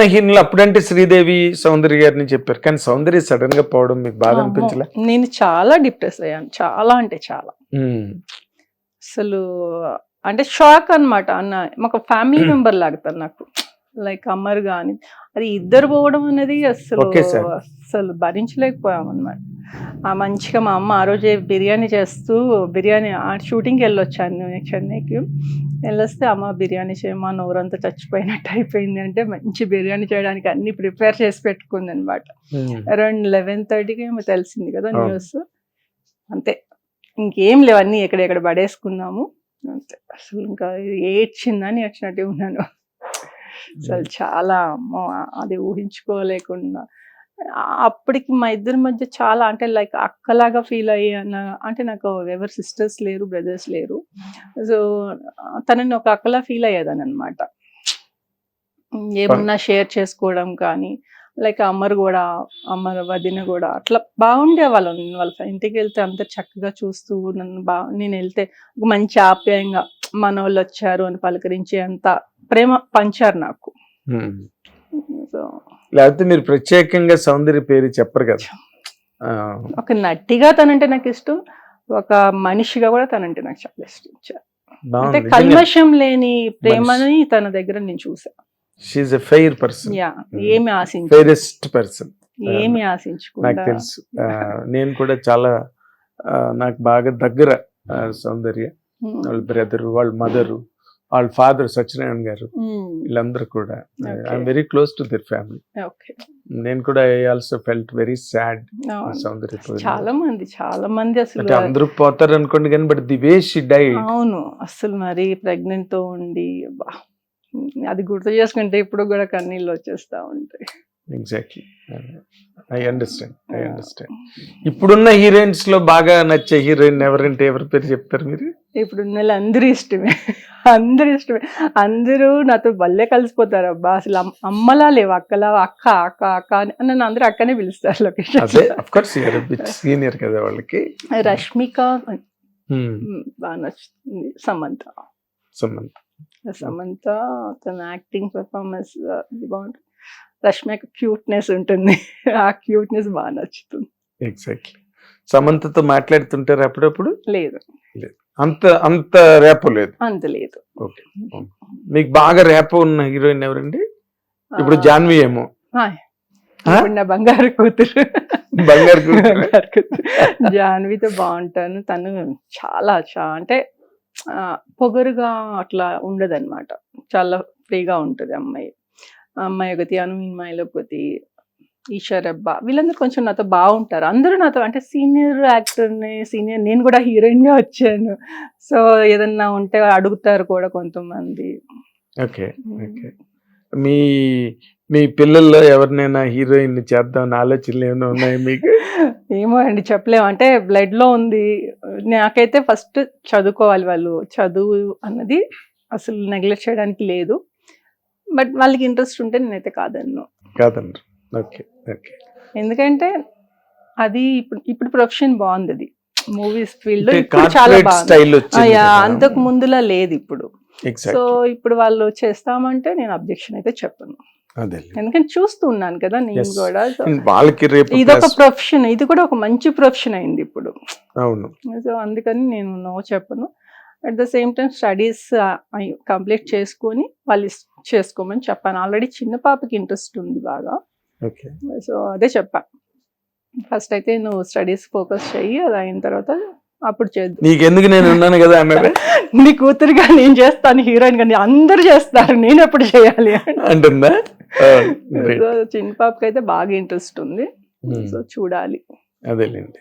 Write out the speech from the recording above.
హీరోలు అప్పుడంటే శ్రీదేవి సౌందర్య గారిని చెప్పారు. కానీ సౌందర్య సడన్గా పోవడం మీకు బాధ అనిపించలే? నేను చాలా డిప్రెస్ అయ్యాను. చాలా అంటే చాలా. అసలు అంటే షాక్ అన్నమాట. అన్న మాకు ఫ్యామిలీ మెంబర్ లాగుతారు నాకు. లైక్ అమ్మరు కానీ అది ఇద్దరు పోవడం అనేది అసలు. అసలు భరించలేకపోయాం అనమాట మంచిగా మా అమ్మ ఆ రోజే బిర్యానీ చేస్తూ బిర్యానీ ఆ షూటింగ్కి వెళ్ళొచ్చాను నేను చెన్నైకి. వెళ్ళొస్తే అమ్మ బిర్యానీ చేయమా నోరంతా చచ్చిపోయినట్టు అయిపోయింది అంటే మంచి బిర్యానీ చేయడానికి అన్ని ప్రిపేర్ చేసి పెట్టుకుంది అనమాట. అరౌండ్ లెవెన్ థర్టీకి ఏమో తెలిసింది కదా. న్యూస్ అంతే. ఇంకేం లేవు అన్నీ ఎక్కడెక్కడ పడేసుకున్నాము. అంతే. అసలు ఇంకా ఏడ్చిందని వచ్చినట్టే ఉన్నాను. అసలు చాలా అమ్మో, అది ఊహించుకోలేకుండా. అప్పటికి మా ఇద్దరి మధ్య చాలా అంటే లైక్ అక్కలాగా ఫీల్ అయ్యాను అంటే నాకు ఎవరు సిస్టర్స్ లేరు బ్రదర్స్ లేరు. సో తనని ఒక అక్కలా ఫీల్ అయ్యేదాన్ని అనమాట ఏమన్నా షేర్ చేసుకోవడం కానీ లైక్ అమ్మరు కూడా అమ్మరు వదిన కూడా అట్లా బాగుండే వాళ్ళం వాళ్ళ ఇంటికి వెళ్తే అంత చక్కగా చూస్తూ నన్ను బా నేను వెళ్తే ఒక మంచి ఆప్యాయంగా మన వాళ్ళు వచ్చారు అని పలకరించి అంత ప్రేమ పంచారు నాకు. సో లేకపోతే మీరు ప్రత్యేకంగా సౌందర్య పేరు చెప్పరు కదా. ఒక నటిగా తనంటే నాకు ఇష్టం ఒక మనిషిగా కూడా తనంటే నాకు చాలా ఇష్టం. అంటే. కల్మషం లేని ప్రేమని తన దగ్గర నేను చూసా she's a fair person yeah ఏమి ఆశించు ఫెయిరెస్ట్ పర్సన్ ఏమి నాకు ఆశించకుండా. తెలుసు. ఆ, నేను కూడా చాలా ఆ, నాకు బాగా దగ్గర సౌందర్య. ఉమ్, వాళ్ళ బ్రదర్ వాళ్ళ మదర్ వాళ్ళ ఫాదర్ సత్యనారాయణ గారు ఉమ్, వీళ్ళందరూ కూడా. I'm very close to their family okay నేను కూడా I also felt very sad. Soundarya. చాలా మంది చాలా మంది అసలు అందరూ పోతారు అనుకోండి కానీ but the way she died అవును. అసలు మరి ప్రెగ్నెంట్తో ఉండి అబ్బా, అది గుర్తు చేసుకుంటే ఇప్పుడు కూడా కన్నీళ్ళు వచ్చేస్తా ఉంటాయి. Exactly I understand I understand ఇప్పుడున్న హీరోయిన్స్లో బాగా నచ్చే హీరోయిన్ ఎవరంటే ఎవరి పేరు చెప్తారు మీరు? ఇప్పుడు ఉన్న వాళ్ళు అందరూ ఇష్టమే. అందరూ ఇష్టమే. అందరూ నాతో భలే కలిసిపోతారు అబ్బా. అసలు అమ్- అమ్మలా లేవు. అక్కలా అక్క అక్క అక్క అని నన్ను అందరూ అక్కనే పిలుస్తారు లొకేషన్ అదే అఫ్ కోర్స్ సీనియర్ కదా వాళ్ళకి. రష్మిక Hmm. బాగా నచ్చుతుంది. సమంత. సంబంధం సమంత తన యాక్టింగ్ పర్ఫార్మెన్స్ బాగుంటుంది. రష్మిక క్యూట్నెస్ ఉంటుంది. ఆ క్యూట్నెస్ బాగా నచ్చుతుంది. ఎగ్జాక్ట్లీ సమంతతో మాట్లాడుతుంటారు అప్పుడప్పుడు? లేదు. అంత అంత రేపో లేదు? అంత లేదు. ఓకే. మీకు బాగా రేపో ఉన్న హీరోయిన్ ఎవరండి? ఇప్పుడు జాన్వి ఏమో. నా బంగారు కూతురు. బంగారు కూతురు. జాన్వితో బాగుంటాను. తను చాలా చా అంటే పొగరుగా అట్లా ఉండదన్నమాట. చాలా ఫ్రీగా ఉంటుంది అమ్మాయి. అమ్మాయి ఒకటి అనుమాయిలో ఒకటి ఈశ్వరబ్బ వీళ్ళందరూ కొంచెం నాతో బాగుంటారు. అందరూ నాతో అంటే సీనియర్ యాక్టర్ని సీనియర్ నేను కూడా హీరోయిన్గా వచ్చాను. సో ఏదన్నా ఉంటే అడుగుతారు కూడా కొంతమంది. Okay okay. మీ మీ పిల్లల్లో ఎవరినైనా హీరోయిన్ చేద్దామని ఆలోచనలు ఏమైనా ఉన్నాయి మీకు? ఏమో అండి చెప్పలేము. అంటే బ్లడ్లో ఉంది. నాకైతే ఫస్ట్ చదువుకోవాలి వాళ్ళు. చదువు అన్నది అసలు నెగ్లెక్ట్ చేయడానికి లేదు. బట్ వాళ్ళకి ఇంట్రెస్ట్ ఉంటే నేనైతే కాదన్ను. కాదండి ఓకే ఓకే. ఎందుకంటే అది ఇప్పుడు ఇప్పుడు ప్రొఫెషన్ బాగుంది అది మూవీస్ ఫీల్డ్ చాలా బాగుంది. అంతకు ముందులా లేదు ఇప్పుడు. సో ఇప్పుడు వాళ్ళు చేస్తామంటే నేను అబ్జెక్షన్ అయితే చెప్పను. ఎందుకంటే చూస్తూ ఉన్నాను కదా నేను. కూడా. వాళ్ళకి రేపు ఇదొక plus- ప్రొఫెషన్ ఇది కూడా ఒక మంచి ప్రొఫెషన్ అయింది ఇప్పుడు. అవును. సో అందుకని నేను నో చెప్పను. At the same time studies complete చేసుకొని వాళ్ళు చేసుకోమని చెప్పాను. ఆల్రెడీ చిన్న పాపకి ఇంట్రెస్ట్ ఉంది బాగా. సో అదే చెప్పా. ఫస్ట్ అయితే నువ్వు స్టడీస్ ఫోకస్ చెయ్యి అది అయిన తర్వాత అప్పుడు చేద్దాం. నీకెందుకు నేను ఉన్నాను కదా నీ కూతురుగా నేను చేస్తాను హీరోయిన్గా అందరు చేస్తారు నేను ఎప్పుడు చేయాలి అంటుందా? Oh. సో చిన్న పాపకి అయితే బాగా ఇంట్రెస్ట్ ఉంది. Hmm. సో చూడాలి. అదేలేండి.